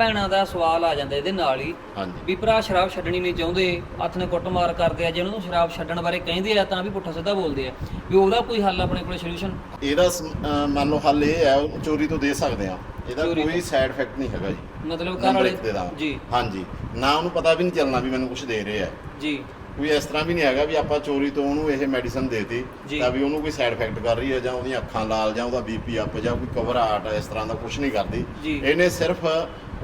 ਭੈਣਾਂ ਦਾ ਸਵਾਲ ਆ ਜਾਂਦਾ ਇਹਦੇ ਨਾਲ ਹੀ। ਹਾਂਜੀ। ਵੀ ਭਰਾ ਸ਼ਰਾਬ ਛੱਡਣੀ ਨਹੀਂ ਚਾਹੁੰਦੇ ਹੱਥ ਨੇ ਕੁੱਟਮਾਰ ਕਰਦੇ ਆ ਜੇ ਉਹਨਾਂ ਨੂੰ ਸ਼ਰਾਬ ਛੱਡਣ ਬਾਰੇ ਕਹਿੰਦੇ ਆ ਤਾਂ ਵੀ ਪੁੱਠਾ ਸਿੱਧਾ ਬੋਲਦੇ ਆ। ਵੀ ਉਹਦਾ ਕੋਈ ਹੱਲ ਆਪਣੇ ਕੋਲੇ ਸੋਲੂਸ਼ਨ ਇਹਦਾ ਸ- ਅਹ ਮੰਨ ਲਓ ਹੱਲ ਇਹ ਹੈ ਉਹ ਚੋਰੀ ਤੋਂ ਦੇ ਸਕਦੇ ਆ। ਇਹਦਾ ਚੋਰੀ ਕੋਈ ਸਾਈਡ ਇਫੈਕਟ ਨਹੀਂ ਹੈਗਾ ਜੀ। ਮਤਲਬ ਘਰ ਵਾਲੇ ਦੇ ਜੀ। ਹਾਂਜੀ। ਨਾ ਉਹਨੂੰ ਪਤਾ ਵੀ ਨਹੀਂ ਚੱਲਣਾ ਵੀ ਮੈਨੂੰ ਕੁਝ ਦੇ ਰਹੇ ਆ। ਜੀ। ਕੋਈ ਇਸ ਤਰ੍ਹਾਂ ਵੀ ਨਹੀਂ ਹੈਗਾ ਵੀ ਆਪਾਂ ਚੋਰੀ ਤੋਂ ਉਹਨੂੰ ਇਹ ਮੈਡੀਸਨ ਦੇਤੀ ਜੀ। ਤਾਂ ਵੀ ਉਹਨੂੰ ਕੋਈ ਸਾਈਡ ਇਫੈਕਟ ਕਰ ਰਹੀ ਹੈ ਜਾਂ ਉਹਦੀਆਂ ਅੱਖਾਂ ਲਾਲ ਜਾਂ ਉਹਦਾ ਬੀਪੀ ਅਪ ਜਾਂ ਕੋਈ ਘਬਰਾਹਟ ਇਸ ਤਰ੍ਹਾਂ ਦਾ ਕੁਝ ਨਹੀਂ ਕਰਦੀ। ਜੀ। ਇਹਨੇ ਸਿਰਫ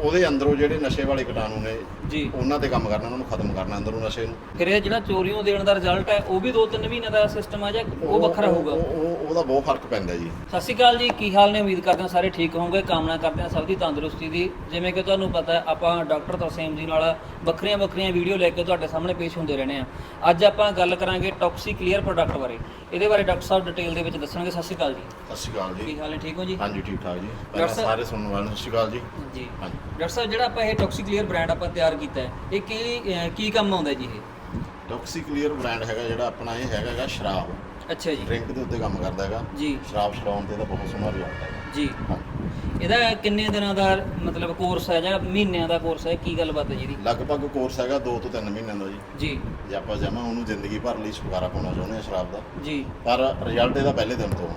ਉਹਦੇ ਅੰਦਰੋਂ ਜਿਹੜੇ ਨਸ਼ੇ ਵਾਲੇ ਕੀਟਾਣੂ ਨੇ ਜੀ। ਉਹਨਾਂ ਤੇ ਕੰਮ ਕਰਨਾ ਉਹਨਾਂ ਨੂੰ ਖਤਮ ਕਰਨਾ ਅੰਦਰੋਂ ਨਸ਼ੇ ਨੂੰ। ਫਿਰ ਇਹ ਜਿਹੜਾ ਚੋਰੀਆਂ ਦੇਣ ਦਾ ਰਿਜ਼ਲਟ ਹੈ ਉਹ ਵੀ 2-3 ਮਹੀਨੇ ਦਾ ਸਿਸਟਮ ਆ ਜਾਂ ਉਹ ਵੱਖਰਾ ਹੋਊਗਾ? ਉਹ- ਉਹ- ਉਹਦਾ ਬਹੁਤ ਫ਼ਰਕ ਪੈਂਦਾ ਜੀ। ਸਤਿ ਸ਼੍ਰੀ ਅਕਾਲ ਜੀ ਕੀ ਹਾਲ ਨੇ? ਉਮੀਦ ਕਰਦੇ ਹਾਂ ਸਾਰੇ ਠੀਕ ਹੋਵੋਗੇ। ਕਾਮਨਾ ਕਰਦੇ ਹਾਂ ਸਭ ਦੀ ਤੰਦਰੁਸਤੀ ਦੀ। ਜਿਵੇਂ ਕਿ ਤੁਹਾਨੂੰ ਪਤਾ ਹੈ ਆਪਾਂ ਡਾਕਟਰ ਤਰਸੇਮ ਜੀ ਨਾਲ ਵੱਖਰੀਆਂ ਵੱਖਰੀਆਂ ਵੀਡੀਓ ਲੈ ਕੇ ਤੁਹਾਡੇ ਸਾਹਮਣੇ ਪੇਸ਼ ਹੁੰਦੇ ਰਹਿੰਦੇ ਆ ਅੱਜ ਆਪਾਂ ਗੱਲ ਕਰਾਂਗੇ ਟੌਕਸੀ ਕਲੀਅਰ ਪ੍ਰੋਡਕਟ ਬਾਰੇ। ਇਹਦੇ ਬਾਰੇ ਡਾਕਟਰ ਸਾਹਿਬ ਡਿਟੇਲ ਦੇ ਵਿੱਚ ਦੱਸਣਗੇ। ਸਤਿ ਸ਼੍ਰੀ ਅਕਾਲ ਜੀ। ਸਤਿ ਸ਼੍ਰੀ ਅਕਾਲ ਜੀ। ਕੀ ਹਾਲ ਨੇ? ਠੀਕ ਹੋ ਜੀ? ਹਾਂਜੀ ਠੀਕ ਠਾਕ ਜੀ। ਪਹਿਲਾਂ ਸਾਰੇ ਸੁਣਨ ਵਾਲਿਆਂ ਨੂੰ ਸਤਿ ਸ਼੍ਰੀ ਅਕਾਲ ਜੀ। ਜੀ। ਹਾਂਜੀ। ਡਾਕਟਰ ਸਾਹਿਬ ਜਿਹੜਾ ਆਪਾਂ ਇਹ ਟੌਕਸੀ ਕਲੀਅਰ ਬ੍ਰਾਂਡ ਆਪਾਂ ਤਿਆਰ ਕੀਤਾ ਹੈ ਇਹ ਕੀ ਅਹ ਕੀ ਕੰਮ ਆਉਂਦਾ ਜੀ ਇਹ? ਟੌਕਸੀਕਲੀਅਰ ਬ੍ਰਾਂਡ ਹੈਗਾ ਜਿਹੜਾ ਆਪਣਾ ਇਹ ਹੈਗਾ ਹੈਗਾ ਸ਼ਰਾਬ। ਅੱਛਾ ਜੀ। ਡਰਿੰਕ ਦੇ ਉੱਤੇ ਕੰਮ ਕਰਦਾ ਹੈਗਾ। ਜੀ। ਸ਼ਰਾਬ ਛਡਾਉਣ ਤੇ ਇਹਦਾ ਬਹੁਤ ਸੋਹਣਾ ਰਿਜ਼ਲਟ ਹੈ ਜੀ। ਹਾਂ। ਇਹਦਾ ਕਿੰਨੇ ਦਿਨਾਂ ਦਾ ਮਤਲਬ ਕੋਰਸ ਹੈ ਜਾਂ ਮਹੀਨਿਆਂ ਦਾ ਕੋਰਸ ਹੈ? ਕੀ ਗੱਲਬਾਤ ਹੈ ਜੀ ਇਹਦੀ? ਲਗਭਗ ਕੋਰਸ ਹੈਗਾ 2 ਤੋਂ 3 ਮਹੀਨਿਆਂ ਦਾ ਜੀ। ਜੀ। ਜੇ ਆਪਾਂ ਜਮਾ ਉਹਨੂੰ ਜ਼ਿੰਦਗੀ ਭਰ ਲਈ ਛੁਟਕਾਰਾ ਪਾਉਣਾ ਚਾਹੁੰਦੇ ਆ ਸ਼ਰਾਬ ਦਾ। ਜੀ। ਪਰ ਰਿਜ਼ਲਟ ਇਹਦਾ ਪਹਿਲੇ ਦਿਨ ਤੋਂ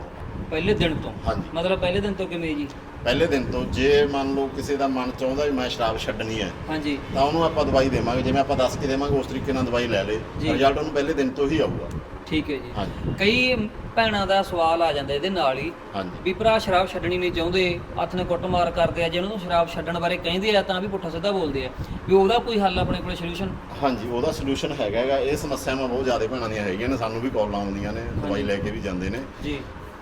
ਪਹਿਲੇ ਦਿਨ ਤੋਂ? ਹਾਂਜੀ। ਮਤਲਬ ਪਹਿਲੇ ਦਿਨ ਤੋਂ ਕਿਵੇਂ ਜੀ? ਪਹਿਲੇ ਦਿਨ ਤੋਂ ਜੇ ਮੰਨ ਲਓ ਕਿਸੇ ਦਾ ਮਨ ਚਾਹੁੰਦਾ ਵੀ ਮੈਂ ਸ਼ਰਾਬ ਛੱਡਣੀ ਹੈ ਹਾਂਜੀ। ਤਾਂ ਉਹਨੂੰ ਆਪਾਂ ਦਵਾਈ ਦੇਵਾਂਗੇ ਜਿਵੇਂ ਆਪਾਂ ਦੱਸ ਕੇ ਦੇਵਾਂਗੇ ਉਸ ਤਰੀਕੇ ਨਾਲ ਦਵਾਈ ਲੈ ਲੇ। ਜੀ। ਰਿਜ਼ਲਟ ਉਹਨੂੰ ਪਹਿਲੇ ਦਿਨ ਤੋਂ ਹੀ ਆਊਗਾ। ਠੀਕ ਹੈ ਜੀ। ਹਾਂਜੀ। ਕਈ ਭੈਣਾਂ ਦਾ ਸਵਾਲ ਆ ਜਾਂਦਾ ਇਹਦੇ ਨਾਲ ਹੀ ਹਾਂਜੀ। ਵੀ ਭਰਾ ਸ਼ਰਾਬ ਛੱਡਣੀ ਨਹੀਂ ਚਾਹੁੰਦੇ ਹੱਥ ਨੇ ਕੁੱਟਮਾਰ ਕਰਦੇ ਆ ਜੇ ਉਹਨਾਂ ਨੂੰ ਸ਼ਰਾਬ ਛੱਡਣ ਬਾਰੇ ਕਹਿੰਦੇ ਆ ਤਾਂ ਵੀ ਪੁੱਠਾ ਸਿੱਧਾ ਬੋਲਦੇ ਆ। ਵੀ ਉਹਦਾ ਕੋਈ ਹੱਲ ਆਪਣੇ ਕੋਲੇ ਸੋਲੂਸ਼ਨ ਹਾਂਜੀ ਉਹਦਾ ਸੋਲੂਸ਼ਨ ਹੈਗਾ ਹੈਗਾ ਇਹ ਸਮੱਸਿਆਵਾਂ ਬਹੁਤ ਜ਼ਿਆਦਾ ਭੈਣਾਂ ਦੀਆਂ ਹੈਗੀਆਂ ਨੇ ਸਾਨੂੰ ਵੀ ਕਾਲ ਆਉਂਦੀਆਂ ਨੇ ਦਵਾਈ ਲੈ ਕੇ ਵੀ ਜਾਂਦੇ ਨੇ। ਜੀ।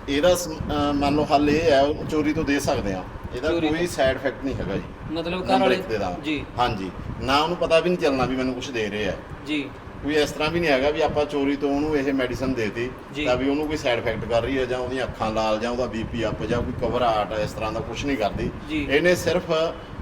ਇਹਦਾ ਅਹ ਮੰਨ ਲਓ ਹੱਲ ਇਹ ਹੈ ਉਹ ਚੋਰੀ ਤੋਂ ਦੇ ਸਕਦੇ ਆ ਇਹਦਾ ਚੋਰੀ ਕੋਈ ਸਾਈਡ ਇਫੈਕਟ ਨਹੀਂ ਹੈਗਾ ਜੀ। ਮਤਲਬ ਘਰ ਨੰਬਰ ਵਾਲੇ ਇੱਕ ਦੇ ਦਾਂ ਜੀ। ਹਾਂਜੀ। ਨਾ ਉਹਨੂੰ ਪਤਾ ਵੀ ਨਹੀਂ ਚੱਲਣਾ ਵੀ ਮੈਨੂੰ ਕੁਝ ਦੇ ਰਹੇ ਆ। ਜੀ। ਕੋਈ ਇਸ ਤਰ੍ਹਾਂ ਵੀ ਨਹੀਂ ਹੈਗਾ ਵੀ ਆਪਾਂ ਚੋਰੀ ਤੋਂ ਉਹਨੂੰ ਇਹ ਮੈਡੀਸਨ ਦੇਤੀ ਜੀ। ਤਾਂ ਵੀ ਉਹਨੂੰ ਕੋਈ ਸਾਈਡ ਇਫੈਕਟ ਕਰ ਰਹੀ ਹੈ ਜਾਂ ਉਹਦੀਆਂ ਅੱਖਾਂ ਲਾਲ ਜਾਂ ਉਹਦਾ ਬੀਪੀ ਅਪ ਜਾਂ ਕੋਈ ਘਬਰਾਹਟ ਇਸ ਤਰ੍ਹਾਂ ਦਾ ਕੁਝ ਨਹੀਂ ਕਰਦੀ। ਜੀ। ਇਹਨੇ ਸਿਰਫ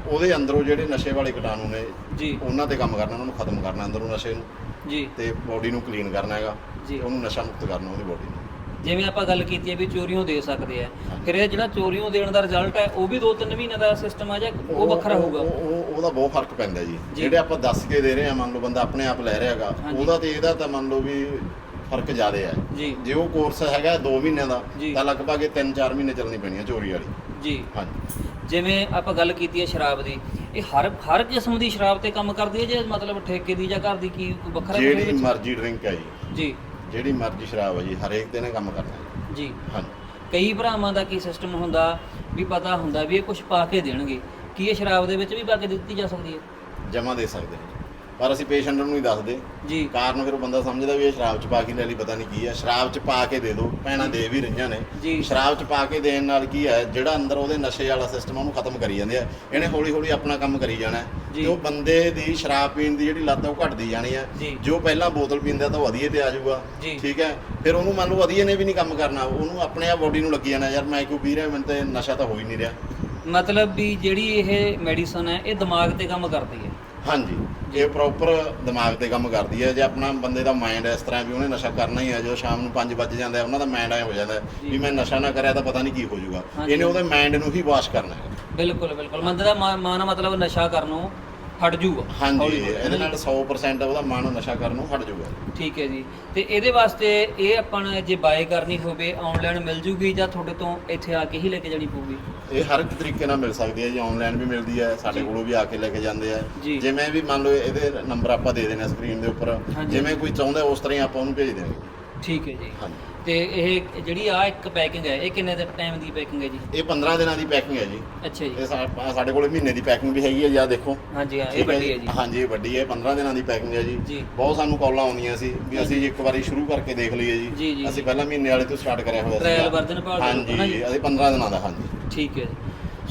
ਉਹਦੇ ਅੰਦਰੋਂ ਜਿਹੜੇ ਨਸ਼ੇ ਵਾਲੇ ਕੀਟਾਣੂ ਨੇ ਜੀ। ਉਹਨਾਂ ਤੇ ਕੰਮ ਕਰਨਾ ਉਹਨਾਂ ਨੂੰ ਖਤਮ ਕਰਨਾ ਅੰਦਰੋਂ ਨਸ਼ੇ ਨੂੰ। ਜੀ। ਤੇ ਬਾਡੀ ਨੂੰ ਕਲੀਨ ਕਰਨਾ ਹੈਗਾ। ਜੀ। ਤੇ ਉਹਨੂੰ ਨਸ਼ਾ ਮੁਕਤ ਕਰਨਾ ਉਹਦੀ ਬਾਡੀ ਨੂੰ। ਜਿਵੇਂ ਆਪਾਂ ਗੱਲ ਕੀਤੀ ਹੈ ਵੀ ਚੋਰੀਆਂ ਦੇ ਸਕਦੇ ਆ। ਫਿਰ ਇਹ ਜਿਹੜਾ ਚੋਰੀਆਂ ਦੇਣ ਦਾ ਰਿਜ਼ਲਟ ਹੈ ਉਹ ਵੀ 2-3 ਮਹੀਨੇ ਦਾ ਸਿਸਟਮ ਆ ਜਾਂ ਉਹ ਵੱਖਰਾ ਹੋਊਗਾ? ਉਹ- ਉਹ- ਉਹਦਾ ਬਹੁਤ ਫ਼ਰਕ ਪੈਂਦਾ ਜੀ। ਜਿਹੜੇ ਆਪਾਂ ਦੱਸ ਕੇ ਦੇ ਰਹੇ ਆ ਮੰਨ ਲਓ ਬੰਦਾ ਆਪਣੇ ਆਪ ਲੈ ਰਿਹਾ ਹੈਗਾ ਹਾਂਜੀ। ਉਹਦਾ ਤੇ ਇਹਦਾ ਤਾਂ ਮੰਨ ਲਓ ਵੀ ਫ਼ਰਕ ਜ਼ਿਆਦਾ ਹੈ। ਜੀ। ਉਹ ਕੋਰਸ ਹੈਗਾ 2 ਮਹੀਨਿਆਂ ਦਾ। ਤਾਂ ਲਗਭਗ ਇਹ 3-4 ਮਹੀਨੇ ਚੱਲਣੀ ਪੈਣੀ ਹੈ ਚੋਰੀ ਵਾਲੀ। ਜੀ। ਹਾਂਜੀ। ਜਿਵੇਂ ਆਪਾਂ ਗੱਲ ਕੀਤੀ ਹੈ ਸ਼ਰਾਬ ਦੀ ਇਹ ਹਰ ਹਰ ਕਿਸਮ ਦੀ ਸ਼ਰਾਬ ਤੇ ਕੰਮ ਕਰਦੀ ਹੈ ਜੇ ਮਤਲਬ ਠੇਕੇ ਦੀ ਜਾਂ ਘਰ ਦੀ ਕੀ ਵੱਖਰਾ ਜਿਹੜੀ? ਮਰਜ਼ੀ ਡਰਿੰਕ ਹੈ ਜੀ। ਜੀ। ਜਿਹੜੀ ਮਰਜ਼ੀ ਸ਼ਰਾਬ ਹੈ ਜੀ ਹਰੇਕ ਤੇ ਨੇ ਕੰਮ ਕਰਨਾ ਹੈ। ਜੀ। ਹਾਂਜੀ। ਕਈ ਭਰਾਵਾਂ ਦਾ ਕੀ ਸਿਸਟਮ ਹੁੰਦਾ ਵੀ ਪਤਾ ਹੁੰਦਾ ਵੀ ਇਹ ਕੁਝ ਪਾ ਕੇ ਦੇਣਗੇ। ਕੀ ਇਹ ਸ਼ਰਾਬ ਦੇ ਵਿੱਚ ਵੀ ਪਾ ਕੇ ਦਿੱਤੀ ਜਾ ਸਕਦੀ ਹੈ? ਜਮਾ ਦੇ ਸਕਦੇ ਹਾਂ ਪਰ ਅਸੀਂ ਪੇਸ਼ੈਂਟ ਨੂੰ ਨਹੀਂ ਦੱਸਦੇ। ਜੀ। ਕਾਰਨ ਫਿਰ ਉਹ ਬੰਦਾ ਸਮਝਦਾ ਵੀ ਇਹ ਸ਼ਰਾਬ ਚ ਪਾ ਕੇ ਲੈ ਲਈ ਪਤਾ ਨਹੀਂ ਕੀ ਹੈ ਸ਼ਰਾਬ ਚ ਪਾ ਕੇ ਦੇ ਦਿਓ ਭੈਣਾਂ ਦੇ ਵੀ ਰਹੀਆਂ ਨੇ। ਜੀ। ਸ਼ਰਾਬ ਚ ਪਾ ਕੇ ਦੇਣ ਨਾਲ ਕੀ ਹੈ ਜਿਹੜਾ ਅੰਦਰ ਉਹਦੇ ਨਸ਼ੇ ਵਾਲਾ ਸਿਸਟਮ ਉਹਨੂੰ ਖਤਮ ਕਰੀ ਜਾਂਦੇ ਆ। ਇਹਨੇ ਹੌਲੀ ਹੌਲੀ ਆਪਣਾ ਕੰਮ ਕਰੀ ਜਾਣਾ। ਹੈ। ਜੀ। ਤੇ ਉਹ ਬੰਦੇ ਦੀ ਸ਼ਰਾਬ ਪੀਣ ਦੀ ਜਿਹੜੀ ਲੱਤ ਹੈ ਉਹ ਘਟਦੀ ਜਾਣੀ ਹੈ ਜੀ। ਜੋ ਪਹਿਲਾਂ ਬੋਤਲ ਪੀਂਦਾ ਤਾਂ ਉਹ ਵਧੀਆ ਤੇ ਆ ਜਾਊਗਾ। ਜੀ। ਠੀਕ ਹੈ ਫਿਰ ਉਹਨੂੰ ਮੰਨ ਲਓ ਵਧੀਆ ਨੇ ਵੀ ਨਹੀਂ ਕੰਮ ਕਰਨਾ ਉਹਨੂੰ ਆਪਣੇ ਆਪ ਬੋਡੀ ਨੂੰ ਲੱਗੀ ਜਾਣਾ ਯਾਰ ਮੈਂ ਕਿਉਂ ਪੀ ਰਿਹਾ ਮੈਨੂੰ ਤੇ ਨਸ਼ਾ ਤਾਂ ਹੋ ਹੀ ਨਹੀਂ ਰਿਹਾ। ਮਤਲਬ ਵੀ ਜਿਹੜੀ ਇਹ ਮੈਡੀਸਨ ਹੈ ਇਹ ਦਿਮਾਗ ਤੇ ਕੰਮ ਕਰਦੀ ਹੈ। ਹਾਂਜੀ। ਇਹ ਪ੍ਰੋਪਰ ਦਿਮਾਗ ਤੇ ਕੰਮ ਕਰਦੀ ਹੈ ਜੇ ਆਪਣਾ ਬੰਦੇ ਦਾ ਮਾਈਂਡ ਇਸ ਤਰ੍ਹਾਂ ਵੀ ਉਹਨੇ ਨਸ਼ਾ ਕਰਨਾ ਹੀ ਹੈ ਜਦੋਂ ਸ਼ਾਮ ਨੂੰ 5 ਵਜੇ ਜਾਂਦਾ ਹੈ ਉਹਨਾਂ ਦਾ ਮਾਈਂਡ ਐ ਹੋ ਜਾਂਦਾ ਹੈ ਵੀ ਮੈਂ ਨਸ਼ਾ ਨਾ ਕਰਿਆ ਤਾਂ ਪਤਾ ਨਹੀਂ ਕੀ ਹੋ ਜਾਊਗਾ। ਇਹਨੇ ਉਹਦੇ ਮਾਈਂਡ ਨੂੰ ਹੀ ਵਾਸ਼ ਕਰਨਾ ਹੈ। ਬਿਲਕੁਲ ਬਿਲਕੁਲ। ਬੰਦੇ ਦਾ ਮਾ- ਮਨ ਮਤਲਬ ਨਸ਼ਾ ਕਰਨੋਂ ਹਟ ਜੂਗਾ ਹਾਂਜੀ ਇਹਦੇ ਨਾਲ 100% ਉਹਦਾ ਮਨ ਨਸ਼ਾ ਕਰਨ ਨੂੰ ਹਟ ਜਾਊਗਾ। ਠੀਕ ਹੈ ਜੀ। ਤੇ ਇਹਦੇ ਵਾਸਤੇ ਇਹ ਆਪਾਂ ਨੇ ਜੇ ਬਾਏ ਕਰਨੀ ਹੋਵੇ ਆਨਲਾਈਨ ਮਿਲ ਜੂਗੀ ਜਾਂ ਤੁਹਾਡੇ ਤੋਂ ਇੱਥੇ ਆ ਕੇ ਹੀ ਲੈ ਕੇ ਜਾਣੀ ਪਊਗੀ? ਇਹ ਹਰ ਇੱਕ ਤਰੀਕੇ ਨਾਲ ਮਿਲ ਸਕਦੀ ਹੈ ਜੀ। ਆਨਲਾਈਨ ਵੀ ਮਿਲਦੀ ਹੈ ਸਾਡੇ ਕੋਲੋਂ ਵੀ ਆ ਕੇ ਲੈ ਕੇ ਜਾਂਦੇ ਆ। ਜਿਵੇਂ ਵੀ ਮੰਨ ਲਓ ਇਹਦੇ ਨੰਬਰ ਆਪਾਂ ਦੇ ਦੇਣੇ ਸਕਰੀਨ ਦੇ ਉੱਪਰ। ਜਿਵੇਂ ਕੋਈ ਚਾਹੁੰਦਾ ਉਸ ਤਰ੍ਹਾਂ ਹੀ ਆਪਾਂ ਉਹਨੂੰ ਭੇਜ ਦੇਵਾਂਗੇ ਠੀਕ ਹੈ ਜੀ। ਹਾਂਜੀ। ਤੇ ਇਹ ਜਿਹੜੀ ਆ ਇੱਕ ਪੈਕਿੰਗ ਹੈ ਇਹ ਕਿੰਨੇ ਦੇ ਟਾਈਮ ਦੀ ਪੈਕਿੰਗ ਹੈ ਜੀ? ਇਹ 15 ਦਿਨਾਂ ਦੀ ਪੈਕਿੰਗ ਹੈ ਜੀ। ਅੱਛਾ ਜੀ। ਇਹ ਸਾ- ਸਾਡੇ ਕੋਲ ਮਹੀਨੇ ਦੀ ਪੈਕਿੰਗ ਵੀ ਹੈਗੀ ਹੈ ਜੀ ਦੇਖੋ। ਹਾਂਜੀ ਹਾਂ ਇਹ ਠੀਕ ਵੱਡੀ ਹੈ ਜੀ। ਹਾਂਜੀ ਇਹ ਵੱਡੀ ਹੈ 15 ਦਿਨਾਂ ਦੀ ਪੈਕਿੰਗ ਹੈ ਜੀ। ਜੀ। ਬਹੁਤ ਸਾਨੂੰ ਕਾਲਾਂ ਆਉਂਦੀਆਂ ਸੀ ਵੀ ਅਸੀਂ ਇੱਕ ਵਾਰੀ ਸ਼ੁਰੂ ਕਰਕੇ ਦੇਖ ਲਈਏ ਜੀ, ਜੀ ਜੀ। ਅਸੀਂ ਪਹਿਲਾਂ ਮਹੀਨੇ ਵਾਲੇ ਤੋਂ ਸਟਾਰਟ ਕਰਿਆ ਹੋਇਆ Trial ਸੀਗਾ। version ਨਾ ਜੀ? ਹਾਂਜੀ ਅਸੀਂ 15 ਦਿਨਾਂ ਦਾ ਹਾਂਜੀ। ਠੀਕ ਹੈ ਜੀ।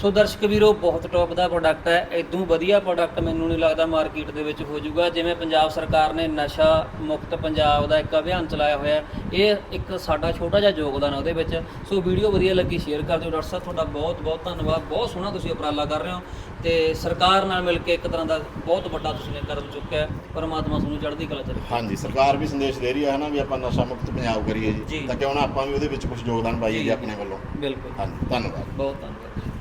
ਸੋ ਦਰਸ਼ਕ ਵੀਰੋ ਬਹੁਤ ਟੌਪ ਦਾ ਪ੍ਰੋਡਕਟ ਹੈ। ਇਦੋਂ ਵਧੀਆ ਪ੍ਰੋਡਕਟ ਮੈਨੂੰ ਨਹੀਂ ਲੱਗਦਾ ਮਾਰਕੀਟ ਦੇ ਵਿੱਚ ਹੋ ਜਾਊਗਾ। ਜਿਵੇਂ ਪੰਜਾਬ ਸਰਕਾਰ ਨੇ ਨਸ਼ਾ ਮੁਕਤ ਪੰਜਾਬ ਦਾ ਇੱਕ ਅਭਿਆਨ ਚਲਾਇਆ ਹੋਇਆ ਹੈ। ਇਹ ਇੱਕ ਸਾਡਾ ਛੋਟਾ ਜਿਹਾ ਯੋਗਦਾਨ ਹੈ ਉਹਦੇ ਵਿੱਚ। ਸੋ ਵੀਡੀਓ ਵਧੀਆ ਲੱਗੀ ਸ਼ੇਅਰ ਕਰ ਦਿਓ। ਡਾਕਟਰ ਸਾਹਿਬ ਤੁਹਾਡਾ ਬਹੁਤ ਬਹੁਤ ਧੰਨਵਾਦ। ਬਹੁਤ ਸੋਹਣਾ ਤੁਸੀਂ ਉਪਰਾਲਾ ਕਰ ਰਹੇ ਹੋ। ਤੇ ਸਰਕਾਰ ਨਾਲ ਮਿਲ ਕੇ ਇੱਕ ਤਰ੍ਹਾਂ ਦਾ ਬਹੁਤ ਵੱਡਾ ਤੁਸੀਂ ਨੇ ਕਦਮ ਚੁੱਕਿਆ ਹੈ। ਪਰਮਾਤਮਾ ਤੁਹਾਨੂੰ ਚੜ੍ਹਦੀ ਕਲਾ ਚ ਹਾਂਜੀ ਸਰਕਾਰ ਵੀ ਸੰਦੇਸ਼ ਦੇ ਰਹੀ ਹੈ ਨਾ ਵੀ ਆਪਾਂ ਨਸ਼ਾ ਮੁਕਤ ਪੰਜਾਬ ਕਰੀਏ ਜੀ। ਤਾਂ ਕਿਉਂ ਨਾ ਆਪਾਂ ਵੀ ਉਹਦੇ ਵਿੱਚ ਕੁਝ ਯੋਗਦਾਨ ਪਾਈਏ। ਜੀ। ਆਪਣੇ ਵੱਲੋਂ। ਬਿਲਕੁਲ। ਹਾਂਜੀ ਧੰਨਵਾਦ। ਬਹੁਤ ਧੰਨਵਾਦ।